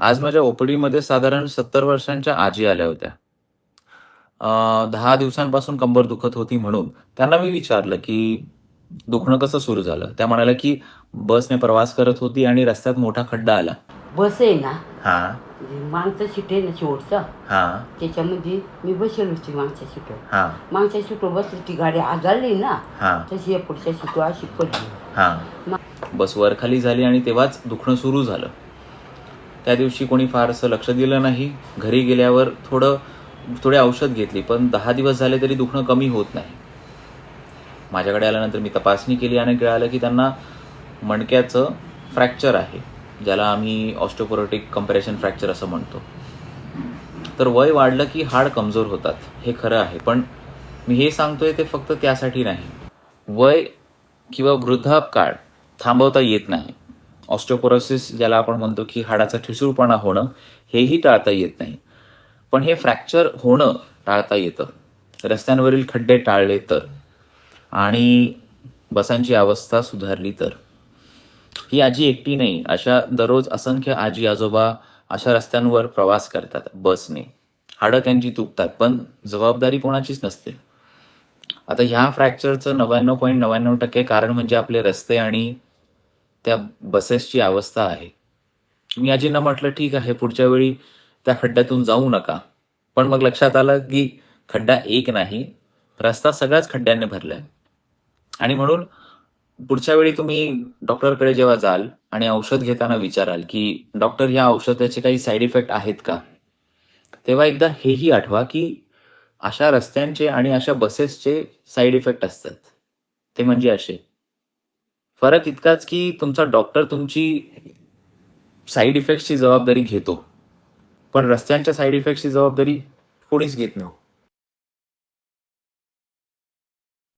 आज माझ्या ओपीडी मध्ये साधारण सत्तर वर्षांच्या आजी आल्या होत्या. दहा दिवसांपासून कंबर दुखत होती म्हणून त्यांना मी विचारलं की दुखणं कसं सुरू झालं? त्या म्हणाल्या की बसने प्रवास करत होती आणि रस्त्यात मोठा खड्डा आला. बस आहे ना? हा. मागचं सीट आहे ना शेवटचं? हा. त्याच्यामध्ये मी बसेल होती मागच्या सीटवर. हा. मागच्या सीटवर बसली ती गाडी आदळली ना? हा. तशी या पुढच्या सीटवर अशी पडली. हा. बस वर खाली झाली आणि तेव्हाच दुखणं सुरू झालं. त्या दिवशी कोणी फारसं लक्ष दिलं नाही. घरी गेल्यावर थोडं थोडे औषध घेतली पण दहा दिवस झाले तरी दुखणं कमी होत नाही. माझ्याकडे आल्यानंतर मी तपासणी केली आणि कळालं की त्यांना मणक्याचं फ्रॅक्चर आहे ज्याला आम्ही ऑस्टोपोरोटिक कंप्रेशन फ्रॅक्चर असं म्हणतो. तर वय वाढलं की हाड कमजोर होतात हे खरं आहे पण मी हे सांगतोय ते फक्त त्यासाठी नाही. वय किंवा वृद्धापकाळ थांबवता येत नाही. ऑस्टोपोरोसिस ज्याला आपण म्हणतो की हाडाचा ठिसूळपणा होणं हेही टाळता येत नाही. पण हे फ्रॅक्चर होणं टाळता येतं. रस्त्यांवरील खड्डे टाळले तर. आणि बसांची अवस्था सुधारली तर. ही आजी एकटी नाही अशा दररोज असंख्य आजी आजोबा अशा रस्त्यांवर प्रवास करतात बसने. हाडं त्यांची तुटतात पण जबाबदारी कोणाचीच नसते. आता ह्या फ्रॅक्चरचं नव्याण्णव पॉईंट नव्याण्णव टक्के कारण म्हणजे आपले रस्ते आणि त्या बसेसची अवस्था आहे. मी आजींना म्हटलं ठीक आहे पुढच्या वेळी त्या खड्ड्यातून जाऊ नका. पण मग लक्षात आलं की खड्डा एक नाही रस्ता सगळ्याच खड्ड्यांनी भरलाय आणि म्हणून पुढच्या वेळी तुम्ही डॉक्टरकडे जेव्हा जाल आणि औषध घेताना विचाराल की डॉक्टर या औषधाचे काही साईड इफेक्ट आहेत का? तेव्हा एकदा हेही आठवा की अशा रस्त्यांचे आणि अशा बसेसचे साईड इफेक्ट असतात. ते म्हणजे असे. फरक इतकाच की तुमचा डॉक्टर तुमची साईड इफेक्टची जबाबदारी घेतो. पण रस्त्यांच्या साईड इफेक्टची जबाबदारी कोणीच घेत नाही.